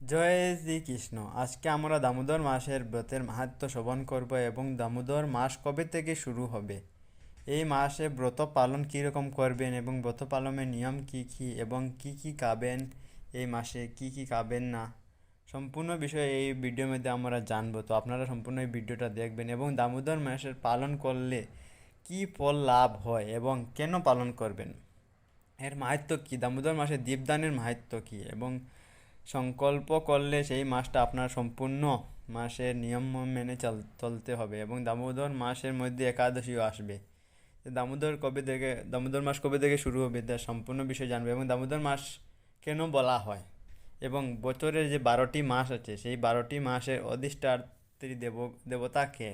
জয় শ্রীকৃষ্ণ। আজকে আমরা দামোদর মাসের ব্রতের মাহাত্ম্য শ্রবণ করব এবং দামোদর মাস কবে থেকে শুরু হবে? এই মাসে ব্রত পালন কীরকম করবেন এবং ব্রত পালনের নিয়ম কী কী এবং কী কী খাবেন? এই মাসে কী কী খাবেন না? সম্পূর্ণ বিষয়ে এই ভিডিওর মধ্যে আমরা জানব। তো আপনারা সম্পূর্ণ এই ভিডিওটা দেখবেন এবং দামোদর মাসের পালন করলে কী ফল লাভ হয় এবং কেন পালন করবেন? এর মাহাত্ম্য কী? দামোদর মাসে দীপদানের মাহাত্ম কী? এবং সংকল্প করলে সেই মাসটা আপনার সম্পূর্ণ মাসের নিয়ম মেনে চল, চলতে হবে এবং দামোদর মাসের মধ্যে একাদশীও আসবে। দামোদর কবে থেকে, দামোদর মাস কবে থেকে শুরু হবে তার সম্পূর্ণ বিষয় জানবে এবং দামোদর মাস কেন বলা হয়? এবং বছরের যে বারোটি মাস আছে, সেই বারোটি মাসের অধিষ্ঠাত্রী দেব দেবতাকে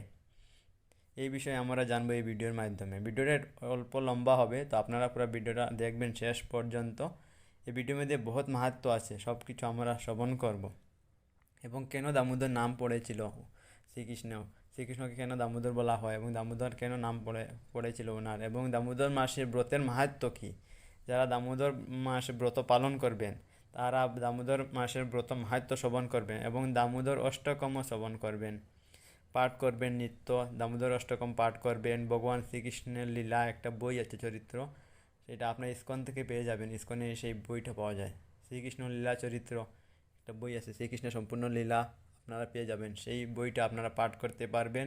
এই বিষয়ে আমরা জানব এই ভিডিওর মাধ্যমে। ভিডিওটা অল্প লম্বা হবে, তো আপনারা পুরো ভিডিওটা দেখবেন শেষ পর্যন্ত। এই ভিডিওর মধ্যে বহুত মাহাত্ম্য আছে সব কিছু আমরা শ্রবণ করব। এবং কেন দামোদর নাম পড়েছিল শ্রীকৃষ্ণ শ্রীকৃষ্ণকে কেন দামোদর বলা হয় এবং দামোদর কেন নাম পড়ে, পড়েছিল ওনার? এবং দামোদর মাসের ব্রতের মাহাত্ম্য কী? যারা দামোদর মাসে ব্রত পালন করবেন, তারা দামোদর মাসের ব্রত মাহাত্ম্য শ্রবণ করবেন এবং দামোদর অষ্টকমও শ্রবণ করবেন। পাঠ করবেন নিত্য, দামোদর অষ্টকম পাঠ করবেন, ভগবান শ্রীকৃষ্ণের লীলা একটা বই আছে, চরিত্র। সেটা আপনার ইস্কন থেকে পেয়ে যাবেন। ইস্কনে সেই বইটা পাওয়া যায়। শ্রীকৃষ্ণ লীলা চরিত্র একটা বই আছে শ্রীকৃষ্ণের সম্পূর্ণ লীলা আপনারা পেয়ে যাবেন। সেই বইটা আপনারা পাঠ করতে পারবেন,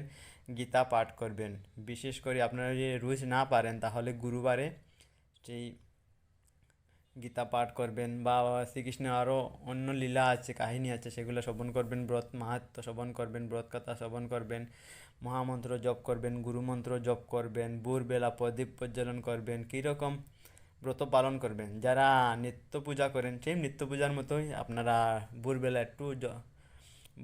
গীতা পাঠ করবেন। বিশেষ করে আপনারা যদি রোজ না পারেন তাহলে গুরুবারে সেই গীতা পাঠ করবেন বা শ্রীকৃষ্ণের আরও অন্য লীলা আছে, কাহিনী আছে, সেগুলো শ্রবণ করবেন, ব্রত মাহাত্ম শ্রবণ করবেন, ব্রত কথা শ্রবণ করবেন, মহামন্ত্র জপ করবেন, গুরুমন্ত্র জপ করবেন, ভোরবেলা প্রদীপ প্রজ্বলন করবেন, কীরকম ব্রত পালন করবেন। যারা নিত্য পূজা করেন সেই নিত্য পূজার মতোই আপনারা ভোরবেলা একটু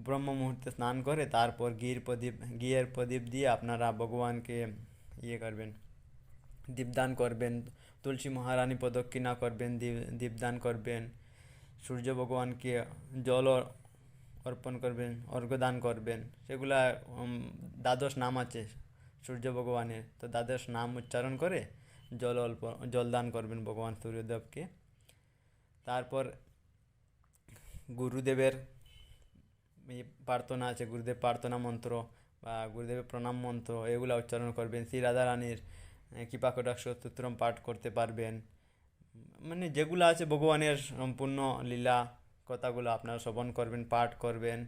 ব্রহ্ম মুহূর্তে স্নান করে তারপর ঘির প্রদীপ গিয়ের প্রদীপ দিয়ে আপনারা ভগবানকে ইয়ে করবেন, দীপদান করবেন তুলসী মহারানী প্রদক্ষিণা করবেন, দীপ- দীপদান করবেন, সূর্য ভগবানকে জল অর্পণ করবেন, অর্ঘ্যদান করবেন, সেগুলা দ্বাদশ নাম আছে সূর্য ভগবানের। তো দ্বাদশ নাম উচ্চারণ করে জল অল্প জলদান করবেন ভগবান সূর্যদেবকে। তারপর গুরুদেবের প্রার্থনা আছে, গুরুদেব প্রার্থনা মন্ত্র বা গুরুদেবের প্রণাম মন্ত্র, এগুলো উচ্চারণ করবেন। শ্রী রাধা রানীর কৃপা কটাক্ষ স্তোত্রম পাঠ করতে পারবেন। মানে যেগুলো আছে ভগবানের সম্পূর্ণ লীলা কথাগুলো আপনারা শ্রবণ করবেন, পাঠ করবেন।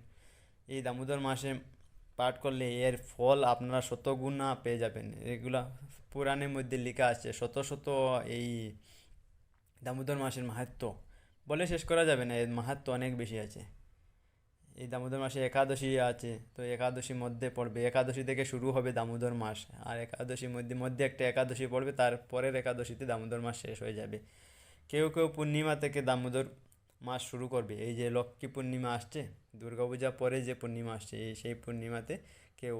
এই দামোদর মাসে পাঠ করলে এর ফল আপনারা শতগুণা পেয়ে যাবেন। এগুলা পুরাণের মধ্যে লেখা আছে, শত শত এই দামোদর মাসের মাহাত্ম্য। বলে শেষ করা যাবে না, এর মাহাত্ম্য অনেক বেশি আছে। এই দামোদর মাসে একাদশী আছে, তো একাদশীর মধ্যে পড়বে। একাদশী থেকে শুরু হবে দামোদর মাস, আর একাদশীর মধ্যে মধ্যে একটা একাদশী পড়বে, তার পরের একাদশীতে দামোদর মাস শেষ হয়ে যাবে। কেউ কেউ পূর্ণিমা থেকে দামোদর মাস শুরু করবে। এই যে লক্ষ্মী পূর্ণিমা আসছে দুর্গাপূজা পরে যে পূর্ণিমা আসছে, এই, সেই পূর্ণিমাতে কেউ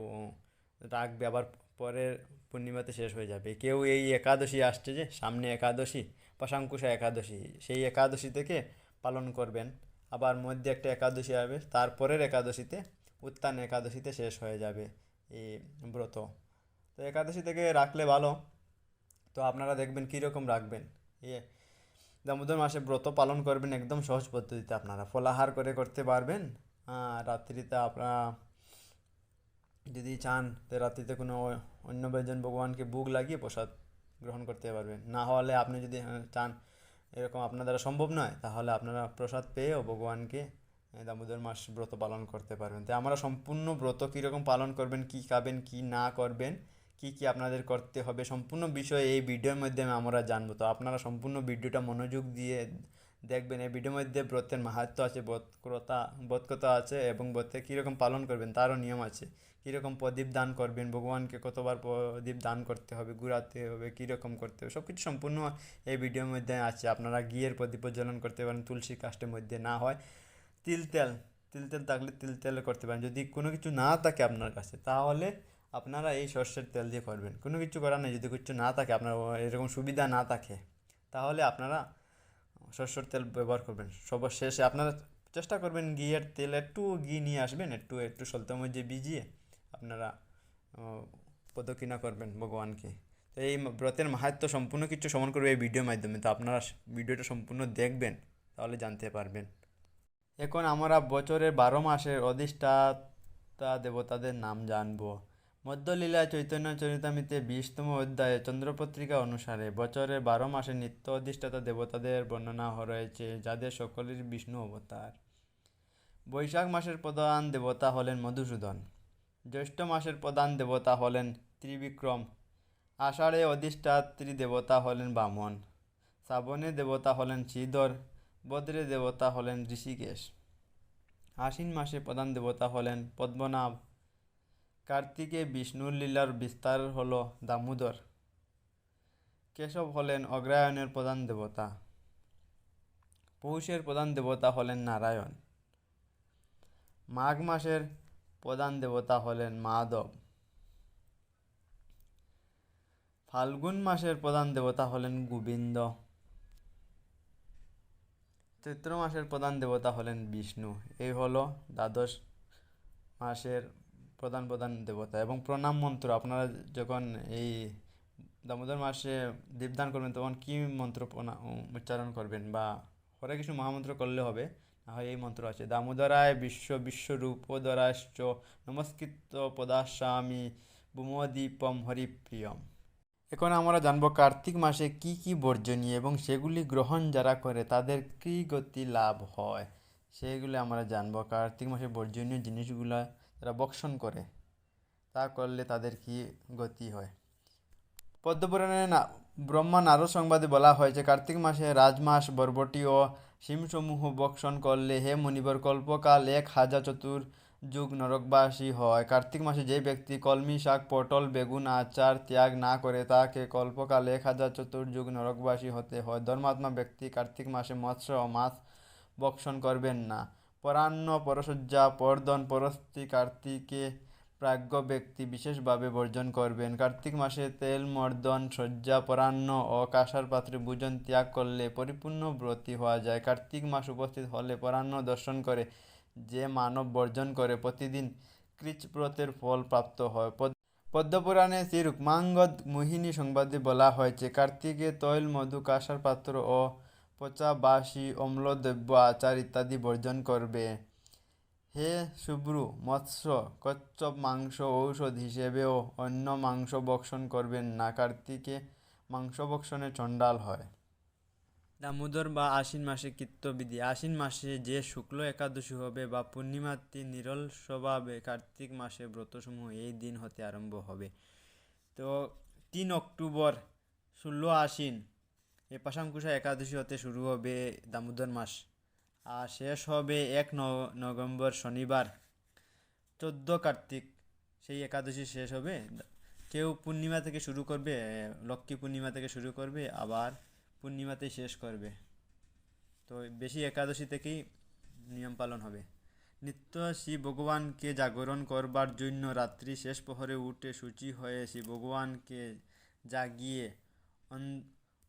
রাখবে, আবার পরের পূর্ণিমাতে শেষ হয়ে যাবে। কেউ এই একাদশী আসছে যে, সামনে একাদশী, পাশাঙ্কুশা একাদশী, সেই একাদশী থেকে পালন করবেন। আবার মধ্যে একটা একাদশী আসবে তারপরের একাদশীতে উত্থান একাদশীতে শেষ হয়ে যাবে এই ব্রত। তো একাদশী থেকে রাখলে ভালো। তো আপনারা দেখবেন কীরকম রাখবেন। ইয়ে দামোদর মাসে ব্রত পালন করবেন একদম সহজ পদ্ধতিতে আপনারা। ফলাহার করে করতে পারবেন। রাত্রিতে আপনারা যদি চান, তো রাত্রিতে কোনো অন্য ব্যঞ্জন ভগবানকে বুক লাগিয়ে প্রসাদ গ্রহণ করতে পারবেন। না হলে আপনি যদি চান এরকম আপনার দ্বারা সম্ভব নয়, তাহলে আপনারা প্রসাদ পেয়েও ভগবানকে দামোদর মাস ব্রত পালন করতে পারবেন। তো আমরা সম্পূর্ণ ব্রত কীরকম পালন করবেন, কী খাবেন, কী না করবেন, কী কী আপনাদের করতে হবে, সম্পূর্ণ বিষয়ে এই ভিডিওর মাধ্যমে আমরা জানব। তো আপনারা সম্পূর্ণ ভিডিওটা মনোযোগ দিয়ে দেখবেন, এই ভিডিওর মধ্যে ব্রতের মাহাত্ম্য আছে ব্রতকতা ব্রতকতা আছে এবং ব্রতে কীরকম পালন করবেন, তারও নিয়ম আছে। কীরকম প্রদীপ দান করবেন, ভগবানকে কতবার প্রদীপ দান করতে হবে, ঘুরাতে হবে, কীরকম করতে হবে সব কিছু সম্পূর্ণ এই ভিডিওর মধ্যে আছে। আপনারা গিয়ের প্রদীপ প্রজ্বলন করতে পারেন, তুলসী কাষ্টের মধ্যে না হয়। তিল তেল তিল তেল থাকলে তিল তেল করতে পারেন। যদি কোনো কিছু না থাকে আপনার কাছে, তাহলে আপনারা এই সর্ষের তেল দিয়ে করবেন। কোনো কিছু করার নেই, যদি কিছু না থাকে, আপনার এরকম সুবিধা না থাকে, তাহলে আপনারা সর্ষের তেল ব্যবহার করবেন। সবার শেষে আপনারা চেষ্টা করবেন ঘিয়ের তেল একটু ঘি নিয়ে আসবেন, একটু একটু সলতের মধ্যে ভিজিয়ে আপনারা প্রদক্ষিণা করবেন ভগবানকে। তো এই ব্রতের মাহাত্ম্য সম্পূর্ণ কিছু সমান করবে এই ভিডিওর মাধ্যমে। তো আপনারা ভিডিওটা সম্পূর্ণ দেখবেন, তাহলে জানতে পারবেন। এখন আমরা বছরের বারো মাসের অধিষ্ঠাতা দেবতাদের নাম জানব। মধ্যলীলা চৈতন্য চরিতামিতে বিশতম অধ্যায়ে চন্দ্রপত্রিকা অনুসারে বছরের বারো মাসে নিত্য অধিষ্ঠাতা দেবতাদের বর্ণনা রয়েছে, যাদের সকলের বিষ্ণু অবতার। বৈশাখ মাসের প্রধান দেবতা হলেন মধুসূদন। জ্যৈষ্ঠ মাসের প্রধান দেবতা হলেন ত্রিবিক্রম, আষাঢ়ে অধিষ্ঠাত্রী দেবতা হলেন বামন, শ্রাবণে দেবতা হলেন শ্রীধর, বদ্রে দেবতা হলেন ঋষিকেশ। আশ্বিন মাসে প্রধান দেবতা হলেন পদ্মনাভ। কার্তিকে বিষ্ণুর লীলার বিস্তার হল দামোদর। কেশব হলেন অগ্রায়ণের প্রধান দেবতা। পৌষের প্রধান দেবতা হলেন নারায়ণ। মাঘ মাসের প্রধান দেবতা হলেন মাধব। ফাল্গুন মাসের প্রধান দেবতা হলেন গোবিন্দ। চৈত্র মাসের প্রধান দেবতা হলেন বিষ্ণু। এই হলো দ্বাদশ মাসের প্রধান প্রধান দেবতা। এবং প্রণাম মন্ত্র, আপনারা যখন এই দামোদর মাসে দীপদান করবেন, তখন কী মন্ত্র উচ্চারণ করবেন? বা হরে কৃষ্ণ মহামন্ত্র করলে হবে। এই মন্ত্র আছে, দামোদরায় বিশ্ব বিশ্বরূপদরাশ্চ নমস্কৃত পদাস্বামী বুমদীপম হরিপ্রিয়ম। এখন আমরা জানব কার্তিক মাসে কি কি বর্জনীয় এবং সেগুলি গ্রহণ যারা করে তাদের কী গতি লাভ হয়, সেগুলি আমরা জানব। কার্তিক মাসে বর্জনীয় জিনিসগুলো তারা বক্ষণ করে, তা করলে তাদের কি গতি হয়? পদ্মপুরাণে না, ব্রহ্মা নারদ সংবাদে বলা হয়েছে, কার্তিক মাসে রাজমাস, বরবটি ও শিমসমূহ বক্ষণ করলে হে মুনিবর কল্পকাল এক হাজার চতুর যুগ নরকবাসী হয়। কার্তিক মাসে যে ব্যক্তি কলমি শাক, পটল, বেগুন, আচার ত্যাগ না করে তাকে কল্পকাল এক হাজার চতুর্যুগ নরকবাসী হতে হয়। ধর্মাত্মা ব্যক্তি কার্তিক মাসে মৎস্য ও মাছ ভক্ষণ করবেন না। পরান্ন পরশয্যা, পর্দন, পরস্তি কার্তিকে প্রাজ্ঞ ব্যক্তি বিশেষভাবে বর্জন করবেন। কার্তিক মাসে তেল, মর্দন, শয্যা, পরান্ন ও কাঁসার পাত্রে ভোজন ত্যাগ করলে পরিপূর্ণ ব্রতী হওয়া যায়। কার্তিক মাস উপস্থিত হলে পরান্ন দর্শন করে, যে মানব বর্জন করে প্রতিদিন কৃচ্ছব্রতের ফল প্রাপ্ত হয়। পদ- পদ্মপুরাণে শ্রী রুক্মাঙ্গদ মোহিনী সংবাদে বলা হয়েছে, কার্তিকে তৈল, মধু, কাঁসার পাত্র ও পচা বাসি অম্লদ্রব্য, আচার ইত্যাদি বর্জন করবে। হে শুভ্রু মৎস্য, কচ্ছপ মাংস, ঔষধ হিসেবেও অন্য মাংস ভক্ষণ করবেন না। কার্তিকে মাংস ভক্ষণে চণ্ডাল হয়। দামোদর বা আশ্বিন মাসে কৃত্যবিধি আশ্বিন মাসে যে শুক্ল একাদশী হবে বা পূর্ণিমাতি নিরল স্বভাবে কার্তিক মাসে ব্রতসমূহ এই দিন হতে আরম্ভ হবে। তো তিন অক্টোবর, ষোলো আশ্বিন এ পাশাঙ্কুশা একাদশী হতে শুরু হবে দামোদর মাস। আর শেষ হবে এক নভেম্বর শনিবার। চোদ্দ কার্তিক, সেই একাদশী শেষ হবে। কেউ পূর্ণিমা থেকে শুরু করবে, লক্ষ্মী পূর্ণিমা থেকে শুরু করবে, আবার পূর্ণিমাতেই শেষ করবে। তো বেশি একাদশী থেকেই নিয়ম পালন হবে। নিত্য শ্রী ভগবানকে জাগরণ করবার জন্য রাত্রি শেষ প্রহরে উঠে সূচি হয়ে শ্রী ভগবানকে জাগিয়ে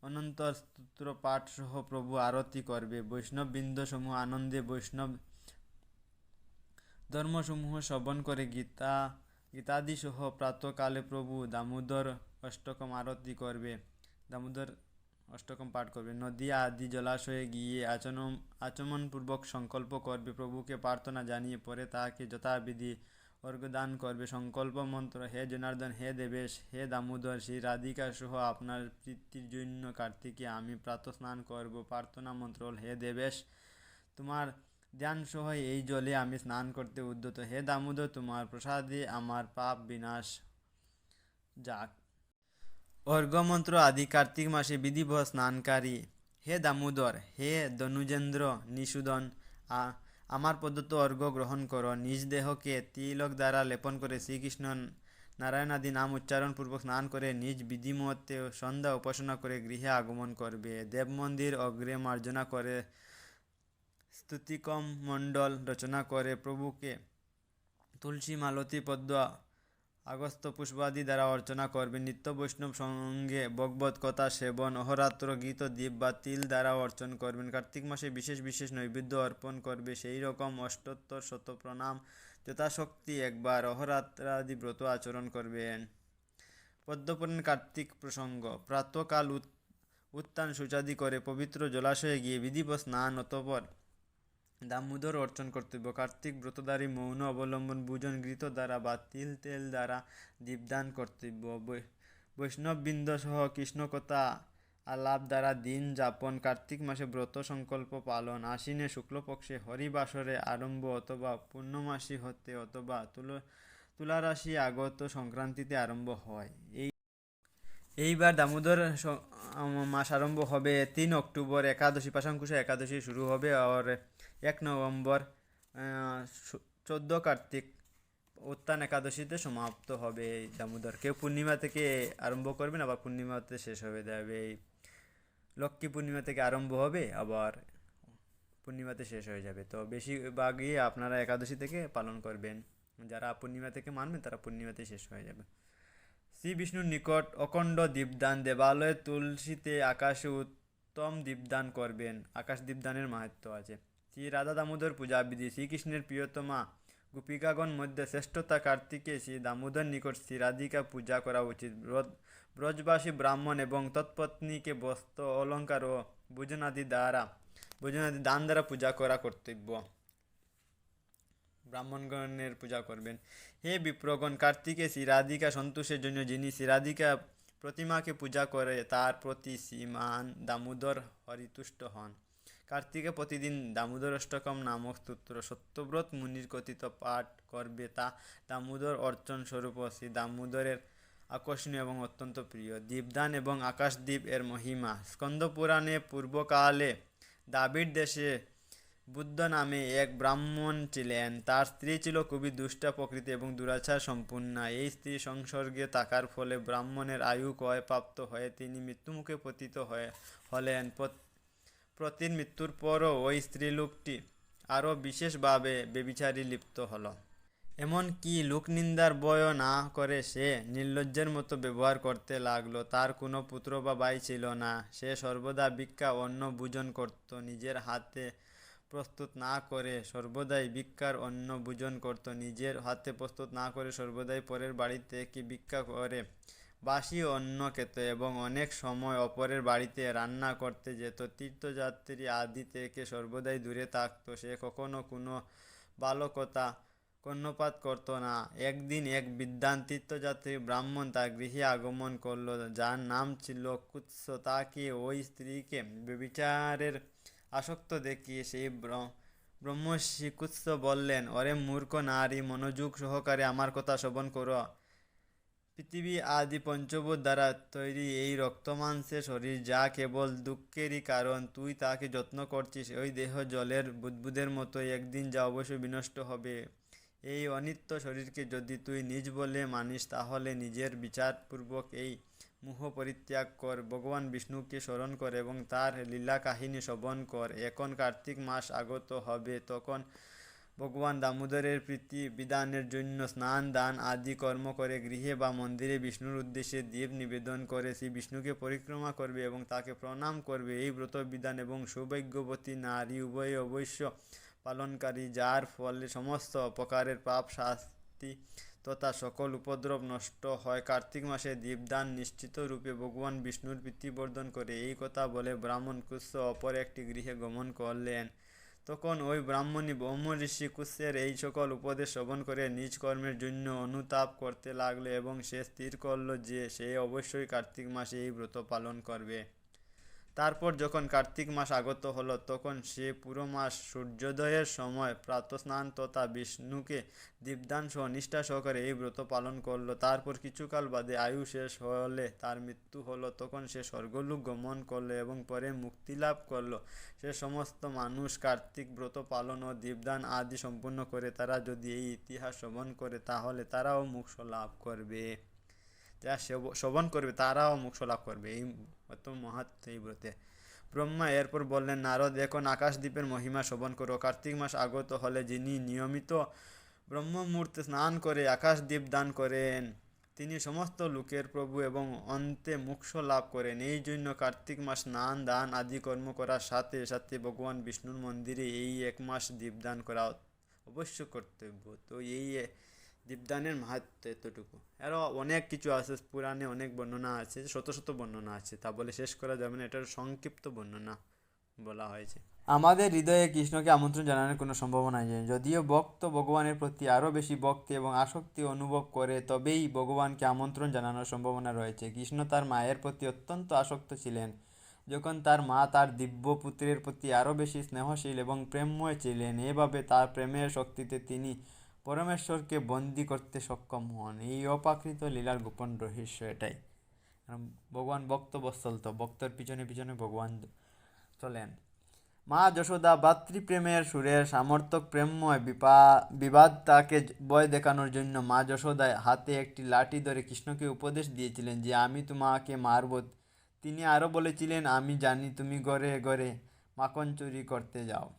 অন- অনন্ত স্তোত্র পাঠ সহ প্রভু আরতি করবে। বৈষ্ণব বৃন্দসমূহ আনন্দে বৈষ্ণব ধর্মসমূহ শ্রবণ করে গীতা গীতাদি সহ প্রাতকালে প্রভু দামোদর অষ্টকম আরতি করবে। দামোদর অষ্টকম পাঠ করবে। নদী আদি জলাশয়ে গিয়ে আচমন আচমনপূর্বক সংকল্প করবে। প্রভুকে প্রার্থনা জানিয়ে পরে তাহাকে যথাবিধি অর্ঘ্যদান করবে। সংকল্প মন্ত্র, হে জনার্দন, হে দেবেশ, হে দামোদর, শ্রী রাধিকা সহ আপনার প্রীতির জন্য কার্তিকে আমি প্রাতঃ স্নান করব। প্রার্থনা মন্ত্র হে দেবেশ, তোমার ধ্যান সহ এই জলে আমি স্নান করতে উদ্যত। হে দামোদর, তোমার প্রসাদে আমার পাপ বিনাশ যাক। অর্ঘ্যমন্ত্র আদি কার্তিক মাসে বিধিবহ স্নানকারী। হে দামোদর, হে দনুজেন্দ্র নিষুদন আ- আমার প্রদত্ত অর্ঘ্য গ্রহণ করো। নিজ দেহকে তিলক দ্বারা লেপন করে শ্রীকৃষ্ণ নারায়ণাদি নাম উচ্চারণ পূর্বক স্নান করে নিজ বিধিমতে সন্ধ্যা উপাসনা করে গৃহে আগমন করবে। দেব মন্দির অগ্রে মার্জনা করে স্তুতিকম মণ্ডল রচনা করে। প্রভুকে তুলসী মালতী পদ্ম আগস্ত পুষ্পাদি দ্বারা অর্চনা করবে। নিত্য বৈষ্ণব সঙ্গে ভগবত কথা, সেবন, অহরাত্র, গীত, দীপ বা তিল দ্বারা অর্চন করবেন। কার্তিক মাসে বিশেষ বিশেষ নৈবেদ্য অর্পণ করবে। সেই রকম অষ্টোত্তর শত প্রণাম, যথাশক্তি একবার অহরাত্রাদি ব্রত আচরণ করবেন। পদ্মপুরাণ কার্তিক প্রসঙ্গ, প্রাতকাল উত- উত্থান সুচাদি করে পবিত্র জলাশয়ে গিয়ে বিধিব স্নান অতপর দামোদর অর্চন কর্তব্য। কার্তিক ব্রতধারী মৌন অবলম্বন ভোজন ঘৃত দ্বারা বা তিল তেল দ্বারা দীপদান কর্তব্য। বৈষ্ণববৃন্দ সহ কৃষ্ণকথা আলাপ দ্বারা দিন যাপন, কার্তিক মাসে ব্রত সংকল্প পালন, আশ্বিনে শুক্লপক্ষে হরিবাসরে আরম্ভ অথবা পূর্ণমাসী হতে অথবা তুল তুলারাশি আগত সংক্রান্তিতে আরম্ভ হয়। এই এইবার দামোদর মাস আরম্ভ হবে তিন অক্টোবর একাদশী পাশাঙ্কুশে একাদশী শুরু হবে। আর এক নভেম্বর চোদ্দ কার্তিক উত্তান একাদশীতে সমাপ্ত হবে দামোদর। কেউ পূর্ণিমা থেকে আরম্ভ করবেন, আবার পূর্ণিমাতে শেষ হবে। যাবে এই লক্ষ্মী পূর্ণিমা থেকে আরম্ভ হবে, আবার পূর্ণিমাতে শেষ হয়ে যাবে। তো বেশিরভাগই আপনারা একাদশী থেকে পালন করবেন। যারা পূর্ণিমা থেকে মানবেন, তারা পূর্ণিমাতে শেষ হয়ে যাবে। শ্রী বিষ্ণুর নিকট অখণ্ড দীপদান, দেবালয়ে তুলসীতে আকাশে উত্তম দীপদান করবেন। আকাশ দীপদানের মাহাত্ম আছে। শ্রী রাধা দামোদর পূজা বিধি শ্রীকৃষ্ণের প্রিয়তমা গোপিকাগণ মধ্যে শ্রেষ্ঠতা কার্তিকে শ্রী দামোদর নিকট শ্রী রাধিকা পূজা করা উচিত। ব্রজ ব্রজবাসী ব্রাহ্মণ এবং তৎপত্নীকে বস্ত্র অলঙ্কার ও ভোজনাদি দ্বারা ভোজনাদি দান দ্বারা পূজা করা কর্তব্য। ব্রাহ্মণগণের পূজা করবেন। হে বিপ্রগণ, কার্তিকে শ্রী রাধিকা সন্তোষের জন্য যিনি শ্রী রাধিকা প্রতিমাকে পূজা করে, তার প্রতি শ্রীমান দামোদর হরিতুষ্ট হন। কার্তিকে প্রতিদিন দামোদর অষ্টকম নামক স্তোত্র সত্যব্রত মুনির কথিত পাঠ করবে তা দামোদর অর্চন স্বরূপ শ্রী দামোদরের আকর্ষণীয় এবং অত্যন্ত প্রিয়। দীপদান এবং আকাশদ্বীপ এর মহিমা। স্কন্দ পুরাণে পূর্বকালে দাবির দেশে বুদ্ধ নামে এক ব্রাহ্মণ ছিলেন। তার স্ত্রী ছিল খুবই দুষ্টা প্রকৃতি এবং দুরাচার সম্পূর্ণা এই স্ত্রী সংসর্গে থাকার ফলে ব্রাহ্মণের আয়ু ক্ষয় প্রাপ্ত হয়ে তিনি মৃত্যুমুখে পতিত হয়ে হলেন। প্রতির মৃত্যুর পরও ওই স্ত্রীলোকটি আরও বিশেষভাবে বেবিচারী লিপ্ত হলো। এমনকি লোকনিন্দার বয় না করে সে নির্লজ্জের মতো ব্যবহার করতে লাগল, তার কোনো পুত্র বা ভাই ছিল না। সে সর্বদা ভিক্ষা অন্ন ভোজন করত, নিজের হাতে প্রস্তুত না করে সর্বদাই ভিক্ষার অন্ন ভোজন করত, নিজের হাতে প্রস্তুত না করে সর্বদাই পরের বাড়িতে কি ভিক্ষা করে বাসি অন্ন খেত এবং অনেক সময় অপরের বাড়িতে রান্না করতে যেত। তীর্থযাত্রী আদি থেকে সর্বদাই দূরে থাকতো। সে কখনো কোনো বালকতা, কর্ণপাত করতো না। একদিন এক বিদ্বান তীর্থযাত্রী ব্রাহ্মণ তার গৃহে আগমন করল। যার নাম ছিল কুৎস। তাকে ওই স্ত্রীকে বিচারের আসক্ত দেখিয়ে সেই ব্র- ব্রহ্মর্ষি কুৎস বললেন অরে মূর্খ নারী, মনোযোগ সহকারে আমার কথা শ্রবণ করো। পৃথিবী আদি পঞ্চভূত দ্বারা তৈরি এই রক্তমাংসের শরীর যা কেবল দুঃখেরই কারণ, তুই তাকে যত্ন করছিস, ওই দেহ জলের বুদবুদের মতো একদিন যা অবশ্যই বিনষ্ট হবে। এই অনিত্য শরীরকে যদি তুই নিজ বলে মানিস, তাহলে নিজের বিচারপূর্বক এই মুহ পরিত্যাগ কর। ভগবান বিষ্ণুকে স্মরণ কর এবং তার লীলা কাহিনী শ্রবণ কর। এখন কার্তিক মাস আগত হবে, তখন ভগবান দামোদরের প্রীতি, বিধানের জন্য স্নান, দান আদি কর্ম করে গৃহে বা মন্দিরে বিষ্ণুর উদ্দেশ্যে দীপ নিবেদন করে শ্রী বিষ্ণুকে পরিক্রমা করবে এবং তাকে প্রণাম করবে। এই ব্রত বিধান এবং সৌভাগ্যবতী নারী উভয়ে অবশ্য পালনকারী, যার ফলে সমস্ত অপকারের পাপ, শাস্তি তথা সকল উপদ্রব নষ্ট হয়। কার্তিক মাসে দীপদান নিশ্চিত রূপে ভগবান বিষ্ণুর প্রীতিবর্ধন করে। এই কথা বলে ব্রাহ্মণ কুৎস অপর একটি গৃহে গমন করলেন। তখন ওই ব্রাহ্মণী ব্রহ্ম ঋষি কুশ্যের এই সকল উপদেশ শ্রবণ করে নিজ কর্মের জন্য অনুতাপ করতে লাগল এবং সে স্থির করল যে সে অবশ্যই কার্তিক মাসে এই ব্রত পালন করবে। তারপর যখন কার্তিক মাস আগত হলো, তখন সে পুরো মাস সূর্যোদয়ের সময় প্রাতস্নান তথা বিষ্ণুকে দীপদান সহ নিষ্ঠা সহকারে এই ব্রত পালন করল। তারপর কিছুকাল বাদে আয়ু শেষ হলে তার মৃত্যু হলো। তখন সে স্বর্গলোক গমন করল এবং পরে মুক্তি লাভ করল। সে সমস্ত মানুষ কার্তিক ব্রত পালন ও দীপদান আদি সম্পূর্ণ করে, তারা যদি এই ইতিহাস শ্রবণ করে, তাহলে তারাও মোক্ষ লাভ করবে। সেব- শ্রবণ করবে, তারাও মোক্ষ লাভ করবে। এই অত মহাত্ম এই ব্রতে। ব্রহ্মা এরপর বললেন, নারদ, এখন আকাশদ্বীপের মহিমা শোভন করো। কার্তিক মাস আগত হলে যিনি নিয়মিত ব্রহ্মমূর্তে স্নান করে আকাশদ্বীপ দান করেন, তিনি সমস্ত লোকের প্রভু এবং অন্তে মোক্ষ লাভ করেন। এই জন্য কার্তিক মাস স্নান, দান আদি কর্ম করার সাথে সাথে ভগবান বিষ্ণুর মন্দিরে এই এক মাস দীপদান করা অবশ্য কর্তব্য। তো এই দীপদানের মাহাত্ম এতটুকু। আরও অনেক কিছু আছে, পুরাণে অনেক বর্ণনা আছে, শত শত বর্ণনা আছে। তা বলে শেষ করা যাবে না, এটার সংক্ষিপ্ত বর্ণনা বলা হয়েছে। আমাদের হৃদয়ে কৃষ্ণকে আমন্ত্রণ জানানোর কোনো সম্ভাবনা নেই। যদিও ভক্ত ভগবানের প্রতি আরও বেশি ভক্তি এবং আসক্তি অনুভব করে, তবেই ভগবানকে আমন্ত্রণ জানানোর সম্ভাবনা রয়েছে। কৃষ্ণ তার মায়ের প্রতি অত্যন্ত আসক্ত ছিলেন। যখন তার মা তার দিব্য পুত্রের প্রতি আরও বেশি স্নেহশীল এবং প্রেমময় ছিলেন, এভাবে তার প্রেমের শক্তিতে তিনি পরমেশ্বরকে বন্দি করতে সক্ষম হন। এই অপাকৃত লীলার গোপন রহস্য এটাই। কারণ ভগবান বৎসল তো, ভক্তর পিছনে পিছনে ভগবান চলেন। মা যশোদা ভাতৃপ্রেমের সুরের সামর্থক প্রেমময় বিপা বিবাদ তাকে বয় দেখানোর জন্য মা যশোদা হাতে একটি লাঠি ধরে কৃষ্ণকে উপদেশ দিয়েছিলেন যে, আমি তোমাকে মারব। তিনি আরও বলেছিলেন, আমি জানি তুমি ঘরে ঘরে মাখন চুরি করতে যাও।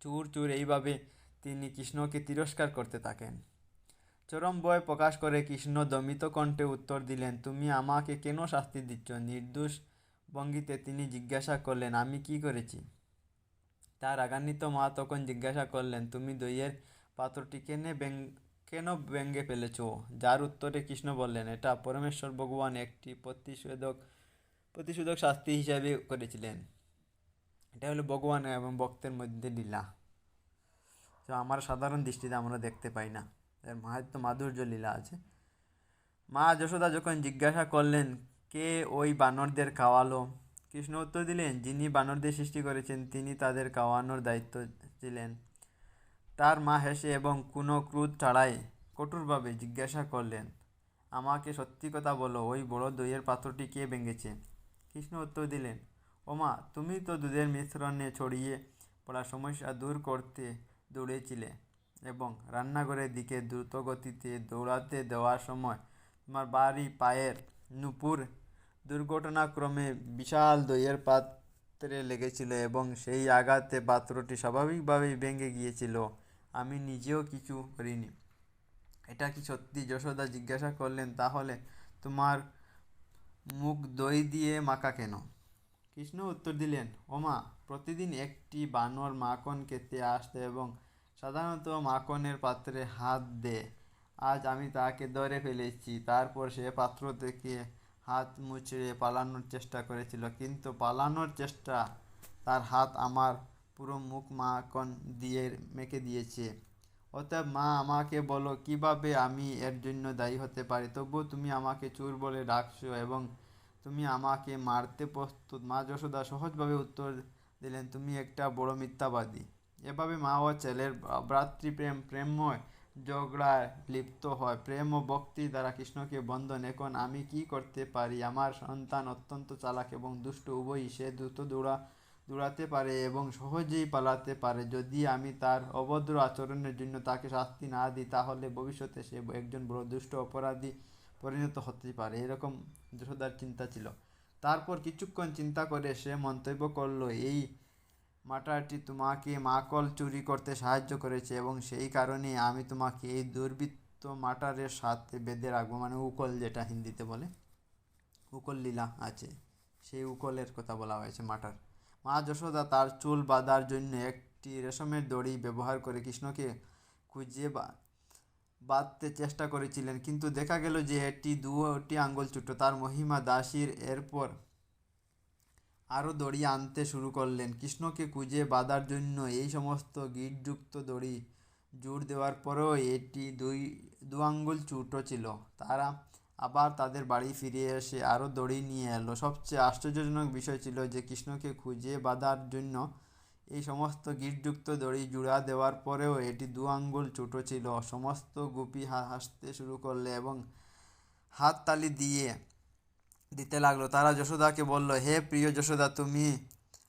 চুর চুর এইভাবে তিনি কৃষ্ণকে তিরস্কার করতে থাকেন। চরম ভয় প্রকাশ করে কৃষ্ণ দমিত কণ্ঠে উত্তর দিলেন, তুমি আমাকে কেন শাস্তি দিচ্ছ? নির্দোষ ভঙ্গিতে তিনি জিজ্ঞাসা করলেন, আমি কি করেছি? তার রাগান্বিত মা তখন জিজ্ঞাসা করলেন, তুমি দইয়ের পাত্রটি কেনে ব্যং, কেন ব্যঙ্গে ফেলেছ? যার উত্তরে কৃষ্ণ বললেন, এটা পরমেশ্বর ভগবান একটি প্রতিষেধক প্রতিষেধক শাস্তি হিসাবে করেছিলেন। এটা হলো ভগবান এবং ভক্তের মধ্যে লীলা। তো আমার সাধারণ দৃষ্টিতে আমরা দেখতে পাই না। এর মাহাত্ম মাধুর্য লীলা আছে। মা যশোদা যখন জিজ্ঞাসা করলেন, কে ওই বানরদের খাওয়ালো? কৃষ্ণ উত্তর দিলেন, যিনি বানরদের সৃষ্টি করেছেন, তিনি তাদের খাওয়ানোর দায়িত্ব ছিলেন তার মা হেসে এবং কোনো ক্রোধ ছাড়াই কঠোরভাবে জিজ্ঞাসা করলেন, আমাকে সত্যি কথা বলো, ওই বড় দইয়ের পাত্রটি কে ভেঙেছে? কৃষ্ণ উত্তর দিলেন, ওমা, তুমি তো দুধের মিশ্রণে ছড়িয়ে পড়া সমস্যা দূর করতে দৌড়েছিলে এবং রান্নাঘরের দিকে দ্রুত গতিতে দৌড়াতে দেওয়ার সময় তোমার বাড়ি পায়ের নুপুর দুর্ঘটনাক্রমে বিশাল দইয়ের পাত্রে লেগেছিল এবং সেই আঘাতে পাত্রটি স্বাভাবিকভাবেই ভেঙে গিয়েছিল। আমি নিজেও কিছু করিনি। এটা কি সত্যি? যশোদা জিজ্ঞাসা করলেন, তাহলে তোমার মুখ দই দিয়ে মাখা কেন? কৃষ্ণ উত্তর দিলেন, ওমা, প্রতিদিন একটি বানর মাখন খেতে আসতো এবং সাধারণত মাখনের পাত্রে হাত দে। আজ আমি তাকে ধরে ফেলেছি। তারপর সে পাত্র থেকে হাত মুচড়ে পালানোর চেষ্টা করেছিল। কিন্তু পালানোর চেষ্টা তার হাত আমার পুরো মুখ মাখন দিয়ে মেখে দিয়েছে। অতএব মা, আমাকে বলো, কীভাবে আমি এর জন্য দায়ী হতে পারি? তবুও তুমি আমাকে চোর বলে ডাকছো এবং তুমি আমাকে মারতে প্রস্তুত। মা যশোদা সহজভাবে উত্তর দিলেন, তুমি একটা বড় মিথ্যাবাদী। এভাবে মা ও ছেলের ভ্রাতৃপ্রেম, প্রেমময় ঝগড়ায় লিপ্ত হয়। প্রেম ও ভক্তি দ্বারা কৃষ্ণকে বন্ধন। এখন আমি কি করতে পারি? আমার সন্তান অত্যন্ত চালাক এবং দুষ্ট, উভয়ই সে দ্রুত দৌড়া, দৌড়াতে পারে এবং সহজেই পালাতে পারে। যদি আমি তার অভদ্র আচরণের জন্য তাকে শাস্তি না দিই, তাহলে ভবিষ্যতে সে একজন বড় দুষ্ট অপরাধী পরিণত হতে পারে। এরকম যশোদার চিন্তা ছিল। তারপর কিছুক্ষণ চিন্তা করে সে মন্তব্য করল, এই মাটারটি তোমাকে মাকল চুরি করতে সাহায্য করেছে এবং সেই কারণে আমি তোমাকে এই দুর্বৃত্ত মাটারের সাথে বেঁধে রাখব। মানে উকল যেটা হিন্দিতে বলে, উকল লীলা আছে, সেই উকলের কথা বলা হয়েছে মাটার। মা যশোদা তার চুল বাঁধার জন্য একটি রেশমের দড়ি ব্যবহার করে কৃষ্ণকে খুঁজে বা- বাঁধতে চেষ্টা করেছিলেন, কিন্তু দেখা গেল যে এটি দুটি আঙ্গুল ছোটো তার মহিমা দাসীর এরপর আরও দড়ি আনতে শুরু করলেন। কৃষ্ণকে খুঁজে বাঁধার জন্য এই সমস্ত গিটযুক্ত দড়ি জোর দেওয়ার পরেও এটি দুই, দু আঙ্গুল ছোটো ছিল। তারা আবার তাদের বাড়ি ফিরে এসে আরও দড়ি নিয়ে এলো। সবচেয়ে আশ্চর্যজনক বিষয় ছিল যে কৃষ্ণকে খুঁজে বাঁধার জন্য এই সমস্ত গিটযুক্ত দড়ি জুড়া দেওয়ার পরেও এটি দু আঙ্গুল ছোটো ছিল। সমস্ত গুপি হাসতে শুরু করলে এবং হাত তালি দিয়ে দিতে লাগল। তারা যশোদাকে বলল, হে প্রিয় যশোদা, তুমি,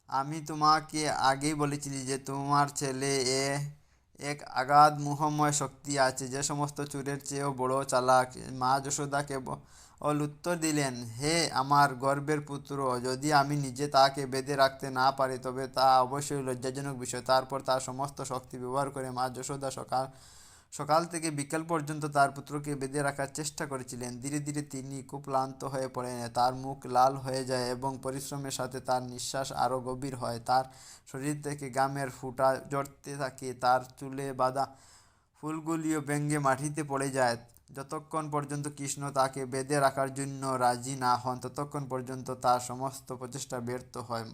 আমি তোমাকে আগেই বলেছিলি যে তোমার ছেলে এ এক আগাধ মোহময় শক্তি আছে। যে সমস্ত চোরের চেয়েও বড় চালাক, মা যশোদাকে অল উত্তর দিলেন, হে আমার গর্বের পুত্র, যদি আমি নিজে তাকে বেঁধে রাখতে না পারি, তবে তা অবশ্যই লজ্জাজনক বিষয়। তারপর তার সমস্ত শক্তি ব্যবহার করে মা যশোদা সকাল সকাল থেকে বিকেল পর্যন্ত তার পুত্রকে বেঁধে রাখার চেষ্টা করেছিলেন। ধীরে ধীরে তিনি খুব ক্লান্ত হয়ে পড়েন। তার মুখ লাল হয়ে যায় এবং পরিশ্রমের সাথে তার নিঃশ্বাস আরও গভীর হয়। তার শরীর থেকে গামের ফুটা জড়তে থাকে। তার চুলে বাঁধা ফুলগুলিও ব্যঙ্গে মাটিতে পড়ে যায়। যতক্ষণ পর্যন্ত কৃষ্ণ তাকে বেঁধে রাখার জন্য রাজি না হন, ততক্ষণ পর্যন্ত তার সমস্ত প্রচেষ্টা ব্যর্থ হয়।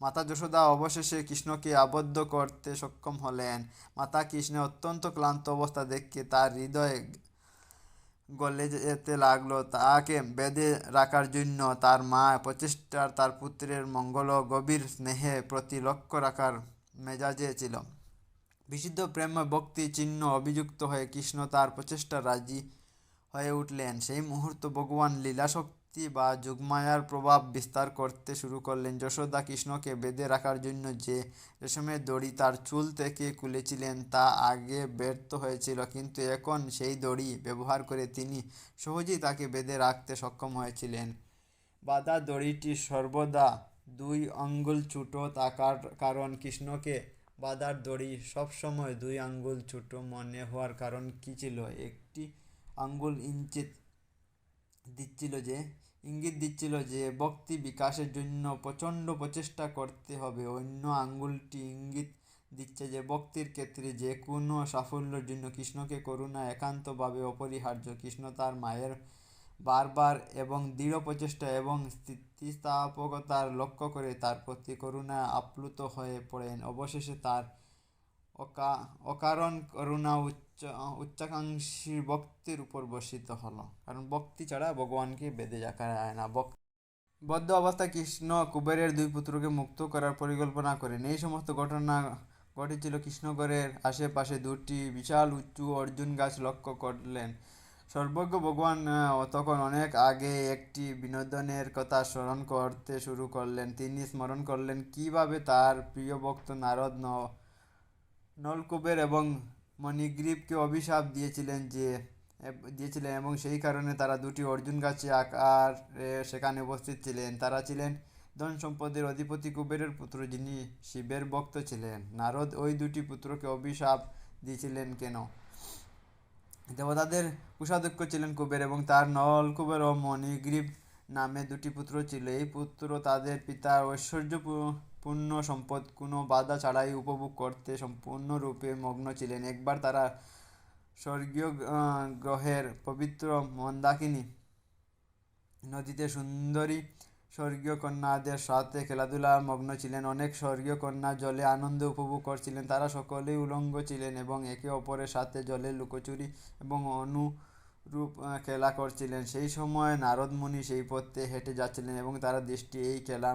মাতা যশোদা অবশেষে কৃষ্ণকে আবদ্ধ করতে সক্ষম হলেন। মাতা কৃষ্ণের অত্যন্ত ক্লান্ত অবস্থা দেখে তার হৃদয়ে গলে যেতে লাগল। তাকে বেঁধে রাখার জন্য তার মা প্রচেষ্টার তার পুত্রের মঙ্গল গভীর স্নেহে প্রতি লক্ষ্য রাখার মেজাজে ছিল। বিশুদ্ধ প্রেম, ভক্তি, চিহ্ন অভিযুক্ত হয়ে কৃষ্ণ তার প্রচেষ্টা রাজি হয়ে উঠলেন। সেই মুহূর্ত ভগবান লীলাশক্তি বা যুগমায়ার প্রভাব বিস্তার করতে শুরু করলেন। যশোদা কৃষ্ণকে বেঁধে রাখার জন্য যে রেশমের দড়ি তার চুল থেকে খুলেছিলেন তা আগে ব্যর্থ হয়েছিল, কিন্তু এখন সেই দড়ি ব্যবহার করে তিনি সহজেই তাকে বেঁধে রাখতে সক্ষম হয়েছিলেন। বাঁধা দড়িটি সর্বদা দুই আঙ্গুল ছুটো থাকার কারণ কৃষ্ণকে বাঁধার দড়ি সবসময় দুই আঙ্গুল ছোটো মনে হওয়ার কারণ কী ছিল? একটি আঙ্গুল ইঞ্চিত দিচ্ছিল যে ইঙ্গিত দিচ্ছিল যে ভক্তি বিকাশের জন্য প্রচণ্ড প্রচেষ্টা করতে হবে। অন্য আঙ্গুলটি ইঙ্গিত দিচ্ছে যে ভক্তির ক্ষেত্রে যে কোনো সাফল্যের জন্য কৃষ্ণকে করুণা, একান্তভাবে অপরিহার্য। কৃষ্ণ তার মায়ের বারবার এবং দৃঢ় প্রচেষ্টা এবং স্থিতিস্থাপকতার লক্ষ্য করে তার প্রতি করুণা আপ্লুত হয়ে পড়েন। অবশেষে তার অকা, অকারণ করুণা উচ্চাকাঙ্ক্ষী ভক্তির উপর বর্ষিত হলো। কারণ ভক্তি ছাড়া ভগবানকে বেঁধে রাখা যায় না। ভক্ত বদ্ধ অবস্থায় কৃষ্ণ কুবেরের দুই পুত্রকে মুক্ত করার পরিকল্পনা করেন। এই সমস্ত ঘটনা ঘটেছিল কৃষ্ণগড়ের আশেপাশে দুটি বিশাল উঁচু অর্জুন গাছ লক্ষ্য করলেন। সর্বজ্ঞ ভগবান তখন অনেক আগে একটি বিনোদনের কথা স্মরণ করতে শুরু করলেন। তিনি স্মরণ করলেন, কীভাবে তার প্রিয় ভক্ত নারদ ন নলকূপের এবং মণিগ্রীবকে অভিশাপ দিয়েছিলেন যে দিয়েছিলেন এবং সেই কারণে তারা দুটি অর্জুন গাছে আকার সেখানে উপস্থিত ছিলেন। তারা ছিলেন ধন সম্পদের অধিপতি কুবেরের পুত্র যিনি শিবের ভক্ত ছিলেন। নারদ ওই দুটি পুত্রকে অভিশাপ দিয়েছিলেন কেন? দেবতাদের কুষাধ্যক্ষ ছিলেন কুবের এবং তার নল কুবের ও মণিগ্রীব নামে দুটি পুত্র ছিল। এই পুত্র তাদের পিতার ঐশ্বর্যপূর্ণ সম্পদ, কোনো বাধা ছাড়াই উপভোগ করতে সম্পূর্ণরূপে মগ্ন ছিলেন। একবার তারা স্বর্গীয় গ্রহের পবিত্র মন্দাকিনী নদীতে সুন্দরী স্বর্গীয় কন্যাদের সাথে খেলাধুলা মগ্ন ছিলেন। অনেক স্বর্গীয় কন্যা জলে আনন্দ উপভোগ করছিলেন। তারা সকলেই উলঙ্গ ছিলেন এবং একে অপরের সাথে জলে লুকোচুরি এবং অনুরূপ খেলা করছিলেন। সেই সময় নারদ মুনি সেই পথে হেঁটে যাচ্ছিলেন এবং তারা দৃষ্টি, এই খেলা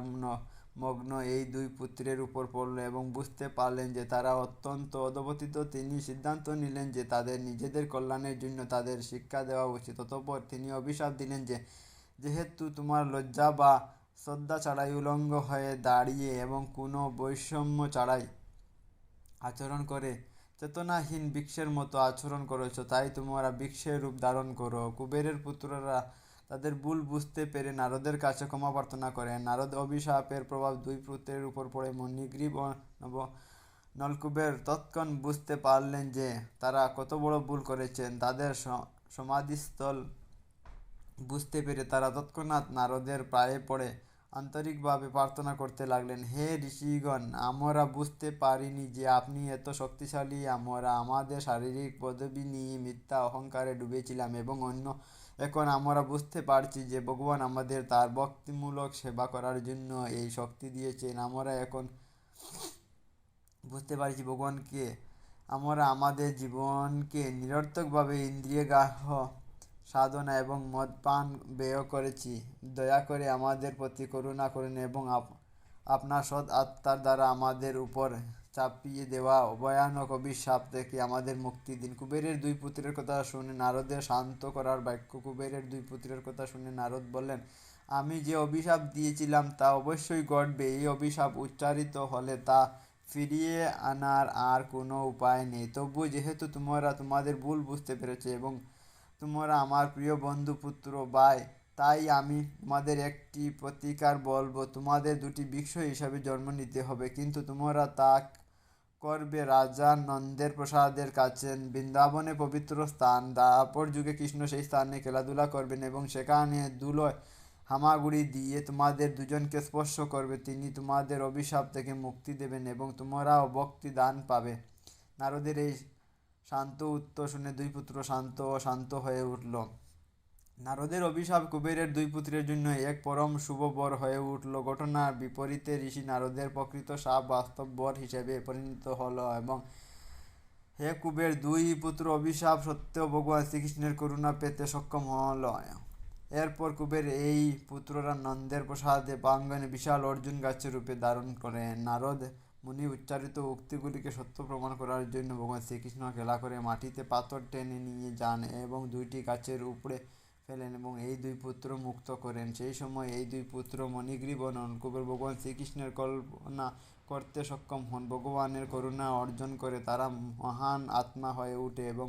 মগ্ন এই দুই পুত্রের উপর পড়ল এবং বুঝতে পারলেন যে তারা অত্যন্ত অধপতিত। তিনি সিদ্ধান্ত নিলেন যে তাদের নিজেদের কল্যাণের জন্য তাদের শিক্ষা দেওয়া উচিত। অতঃপর তিনি অভিশাপ দিলেন যে, যেহেতু তোমার লজ্জা বা শ্রদ্ধা ছাড়াই উলঙ্গ হয়ে দাঁড়িয়ে এবং কোনো বৈষম্য ছাড়াই আচরণ করে, চেতনাহীন বৃক্ষের মতো আচরণ করেছ, তাই তোমরা বৃক্ষের রূপ ধারণ করো। কুবেরের পুত্ররা তাদের ভুল বুঝতে পেরে নারদের কাছে ক্ষমা প্রার্থনা করেন। নারদ অভিশাপের প্রভাব দুই পুত্রের উপর পড়ে। মণিগ্রীব ও নব নলকুবের তৎক্ষণ বুঝতে পারলেন যে তারা কত বড় ভুল করেছেন। তাদের সমাধিস্থল বুঝতে পেরে তারা তৎক্ষণাৎ নারদের পায়ে পড়ে আন্তরিকভাবে প্রার্থনা করতে লাগলেন, হে ঋষিগণ, আমরা বুঝতে পারিনি যে আপনি এত শক্তিশালী। আমরা আমাদের শারীরিক পদবী নিয়ে মিথ্যা অহংকারে ডুবেছিলাম এবং অন্য এখন আমরা বুঝতে পারছি যে ভগবান আমাদের তার ভক্তিমূলক সেবা করার জন্য এই শক্তি দিয়েছেন। আমরা এখন বুঝতে পারছি ভগবানকে, আমরা আমাদের জীবনকে নিরর্থকভাবে ইন্দ্রিয় গ্রাহ সাধনা এবং মদ পান ব্যয় করেছি। দয়া করে আমাদের প্রতি করুণা করুন এবং আপনার সৎ আত্মার দ্বারা আমাদের উপর চাপিয়ে দেওয়া ভয়ানক অভিশাপ থেকে আমাদের মুক্তি দিন। কুবেরের দুই পুত্রের কথা শুনে নারদের শান্ত করার বাক্য কুবেরের দুই পুত্রের কথা শুনে নারদ বললেন, আমি যে অভিশাপ দিয়েছিলাম তা অবশ্যই ঘটবে। এই অভিশাপ উচ্চারিত হলে তা ফিরিয়ে আনার আর কোনো উপায় নেই। তবু যেহেতু তোমরা তোমাদের ভুল বুঝতে পেরেছে এবং তোমরা আমার প্রিয় বন্ধু পুত্র বাই, তাই আমি তোমাদের একটি প্রতিকার বলব। তোমাদের দুটি বৃক্ষ হিসাবে জন্ম নিতে হবে, কিন্তু তোমরা তা করবে রাজা নন্দের প্রসাদের কাছে। বৃন্দাবনে পবিত্র স্থান। দাপর যুগে কৃষ্ণ সেই স্থানে খেলাধুলা করবেন এবং সেখানে দুলোয় হামাগুড়ি দিয়ে তোমাদের দুজনকে স্পর্শ করবে। তিনি তোমাদের অভিশাপ থেকে মুক্তি দেবেন এবং তোমরাও ভক্তি দান পাবে। নারদের এই শান্ত উত্তর শুনে দুই পুত্র শান্ত ও শান্ত হয়ে উঠল। নারদের অভিশাপ কুবেরের দুই পুত্রের জন্য এক পরম শুভ বর হয়ে উঠল। ঘটনার বিপরীতে ঋষি নারদের প্রকৃত সাপ বাস্তব বর হিসেবে পরিণত হলো এবং হে কুবের দুই পুত্র অভিশাপ সত্ত্বেও ভগবান শ্রীকৃষ্ণের করুণা পেতে সক্ষম হল। এরপর কুবের এই পুত্ররা নন্দের প্রসাদে প্রাঙ্গনে বিশাল অর্জুন গাছের রূপে ধারণ করেন নারদ মুনি উচ্চারিত উক্তিগুলিকে সত্য প্রমাণ করার জন্য ভগবান শ্রীকৃষ্ণ খেলা করে মাটিতে পাথর টেনে নিয়ে যান এবং দুইটি গাছের উপরে ফেলেন এবং এই দুই পুত্র মুক্ত করেন। সেই সময় এই দুই পুত্র মণিগ্রীব বনন নলকুবের ভগবান শ্রীকৃষ্ণের কল্পনা করতে সক্ষম হন। ভগবানের করুণা অর্জন করে তারা মহান আত্মা হয়ে ওঠে এবং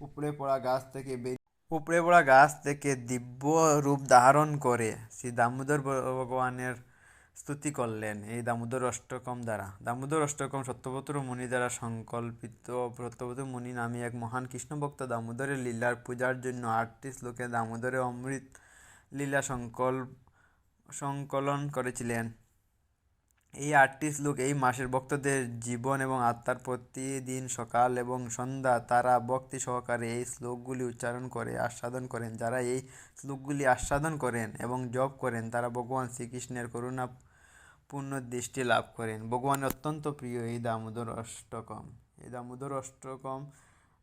উপড়ে পড়া গাছ থেকে বেরিয়ে উপড়ে পড়া গাছ থেকে দিব্য রূপ ধারণ করে। শ্রী দামোদর ভগবানের স্তুতি করলেন। এই দামোদর অষ্টকম দ্বারা। দামোদর অষ্টকম সত্যব্রত মুনি দ্বারা সংকল্পিত। সত্যব্রত মুনি নামে এক মহান কৃষ্ণভক্ত দামোদরের লীলার পূজার জন্য আটটি শ্লোকে দামোদরের অমৃত লীলা সংকল্প সংকলন করেছিলেন। এই আটটি শ্লোক এই মাসের ভক্তদের জীবন এবং আত্মার প্রতিদিন সকাল এবং সন্ধ্যা তারা ভক্তি সহকারে এই শ্লোকগুলি উচ্চারণ করে, আস্বাদন করেন। যারা এই শ্লোকগুলি আস্বাদন করেন এবং জপ করেন, তারা ভগবান শ্রীকৃষ্ণের করুণা পূর্ণ দৃষ্টি লাভ করেন। ভগবানের অত্যন্ত প্রিয় এই দামোদর অষ্টকম। এই দামোদর অষ্টকম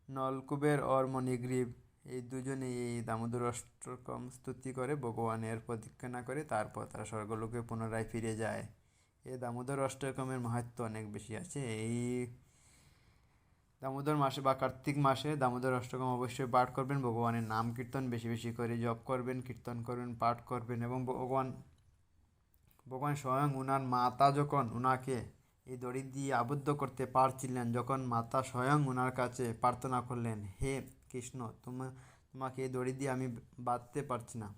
নলকুবের অর মণিগ্রীব এই দুজনে এই দামোদর অষ্টকম স্তুতি করে ভগবানের প্রদক্ষিণা করে, তারপর তারা স্বর্গলোকে পুনরায় ফিরে যায়। এই দামোদর অষ্টকমের মাহাত্ম্য অনেক বেশি আছে। এই দামোদর মাসে বা কার্তিক মাসে দামোদর অষ্টকম অবশ্যই পাঠ করবেন, ভগবানের নাম কীর্তন বেশি বেশি করে জপ করবেন, কীর্তন করবেন, পাঠ করবেন এবং ভগবান ভগবান স্বয়ং উনার মাতা যখন উনাকে এই দড়ি দিয়ে আবদ্ধ করতে পারছিলেন, যখন মাতা স্বয়ং উনার কাছে প্রার্থনা করলেন, হে কৃষ্ণ, তোমা, তোমাকে এই দড়ি দিয়ে আমি বাঁধতে পারছি না।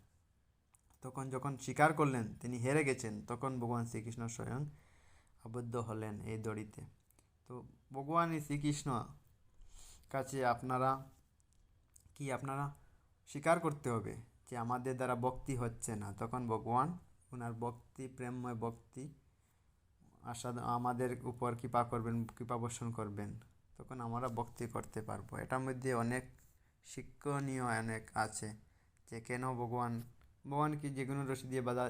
তখন যখন স্বীকার করলেন, তিনি হেরে গেছেন, তখন ভগবান শ্রীকৃষ্ণ স্বয়ং আবদ্ধ হলেন এই দড়িতে। তো ভগবান শ্রীকৃষ্ণ কাছে আপনারা, কি আপনারা স্বীকার করতে হবে যে আমাদের দ্বারা ভক্তি হচ্ছে না? তখন ভগবান ওনার ভক্তি, প্রেমময় ভক্তি আস্বাদ আমাদের উপর কৃপা করবেন, কৃপা বর্ষণ করবেন, তখন আমরা ভক্তি করতে পারব। এটার মধ্যে অনেক শিক্ষণীয় অনেক আছে যে কেন ভগবান ভগবান কি যে কোনো রশি দিয়ে বাঁধা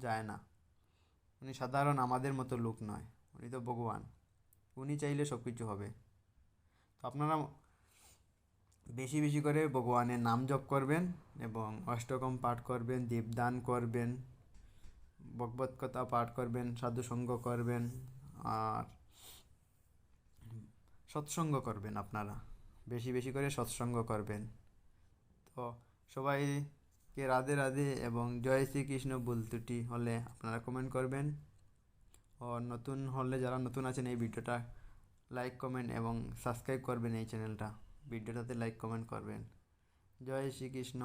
যায় না। উনি সাধারণ আমাদের মতো লোক নয়, উনি তো ভগবান, উনি চাইলে সব কিছু হবে। তো আপনারা বেশি বেশি করে ভগবানের নাম জপ করবেন এবং অষ্টকম পাঠ করবেন দীপদান করবেন ভগবত কথা পাঠ করবেন, সাধুসঙ্গ করবেন আর সৎসঙ্গ করবেন আপনারা। বেশি বেশি করে সৎসঙ্গ করবেন। তো সবাইকে রাধে রাধে এবং জয় শ্রীকৃষ্ণ বলতুটি হলে আপনারা কমেন্ট করবেন। ও নতুন হলে যারা নতুন আছেন এই ভিডিওটা লাইক কমেন্ট এবং সাবস্ক্রাইব করবেন এই চ্যানেলটা ভিডিওটাতে লাইক কমেন্ট করবেন। জয় শ্রীকৃষ্ণ।